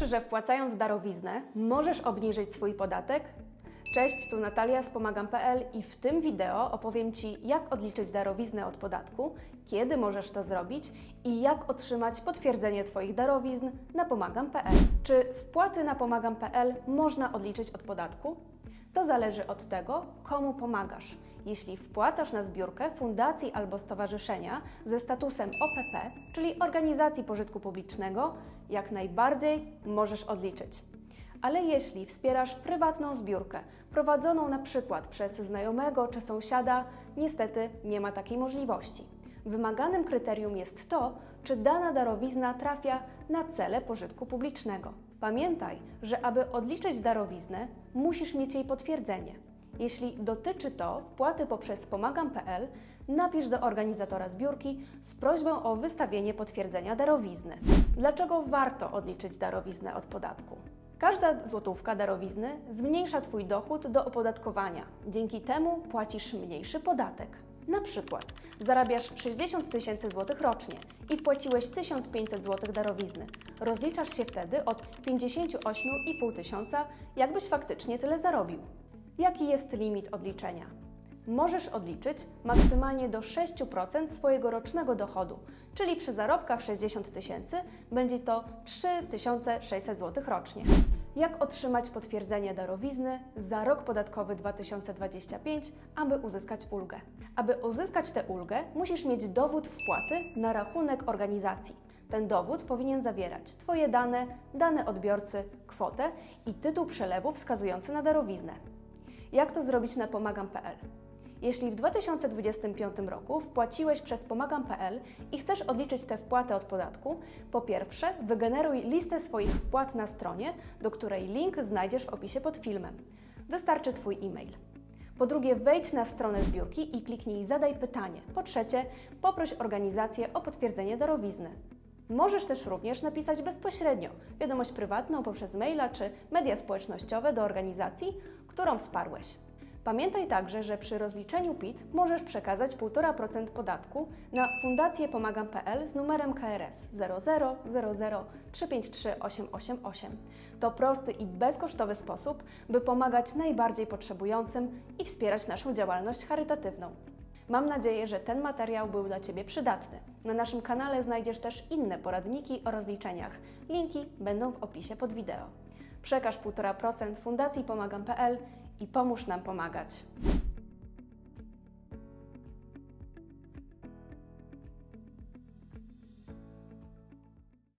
Wiesz, że wpłacając darowiznę możesz obniżyć swój podatek? Cześć, tu Natalia z Pomagam.pl i w tym wideo opowiem Ci, jak odliczyć darowiznę od podatku, kiedy możesz to zrobić i jak otrzymać potwierdzenie Twoich darowizn na Pomagam.pl. Czy wpłaty na Pomagam.pl można odliczyć od podatku? To zależy od tego, komu pomagasz. Jeśli wpłacasz na zbiórkę fundacji albo stowarzyszenia ze statusem OPP, czyli organizacji pożytku publicznego, jak najbardziej możesz odliczyć. Ale jeśli wspierasz prywatną zbiórkę, prowadzoną na przykład przez znajomego czy sąsiada, niestety nie ma takiej możliwości. Wymaganym kryterium jest to, czy dana darowizna trafia na cele pożytku publicznego. Pamiętaj, że aby odliczyć darowiznę, musisz mieć jej potwierdzenie. Jeśli dotyczy to wpłaty poprzez pomagam.pl, napisz do organizatora zbiórki z prośbą o wystawienie potwierdzenia darowizny. Dlaczego warto odliczyć darowiznę od podatku? Każda złotówka darowizny zmniejsza Twój dochód do opodatkowania. Dzięki temu płacisz mniejszy podatek. Na przykład zarabiasz 60 tysięcy złotych rocznie i wpłaciłeś 1500 złotych darowizny. Rozliczasz się wtedy od 58,5 tysiąca, jakbyś faktycznie tyle zarobił. Jaki jest limit odliczenia? Możesz odliczyć maksymalnie do 6% swojego rocznego dochodu, czyli przy zarobkach 60 tysięcy będzie to 3600 zł rocznie. Jak otrzymać potwierdzenie darowizny za rok podatkowy 2025, aby uzyskać ulgę? Aby uzyskać tę ulgę, musisz mieć dowód wpłaty na rachunek organizacji. Ten dowód powinien zawierać Twoje dane, dane odbiorcy, kwotę i tytuł przelewu wskazujący na darowiznę. Jak to zrobić na pomagam.pl? Jeśli w 2025 roku wpłaciłeś przez pomagam.pl i chcesz odliczyć tę wpłatę od podatku, po pierwsze wygeneruj listę swoich wpłat na stronie, do której link znajdziesz w opisie pod filmem. Wystarczy Twój e-mail. Po drugie, wejdź na stronę zbiórki i kliknij Zadaj pytanie. Po trzecie, poproś organizację o potwierdzenie darowizny. Możesz też również napisać bezpośrednio wiadomość prywatną poprzez maila czy media społecznościowe do organizacji, którą wsparłeś. Pamiętaj także, że przy rozliczeniu PIT możesz przekazać 1,5% podatku na Fundację Pomagam.pl z numerem KRS 00003538888. To prosty i bezkosztowy sposób, by pomagać najbardziej potrzebującym i wspierać naszą działalność charytatywną. Mam nadzieję, że ten materiał był dla Ciebie przydatny. Na naszym kanale znajdziesz też inne poradniki o rozliczeniach. Linki będą w opisie pod wideo. Przekaż 1,5% Fundacji Pomagam.pl i pomóż nam pomagać.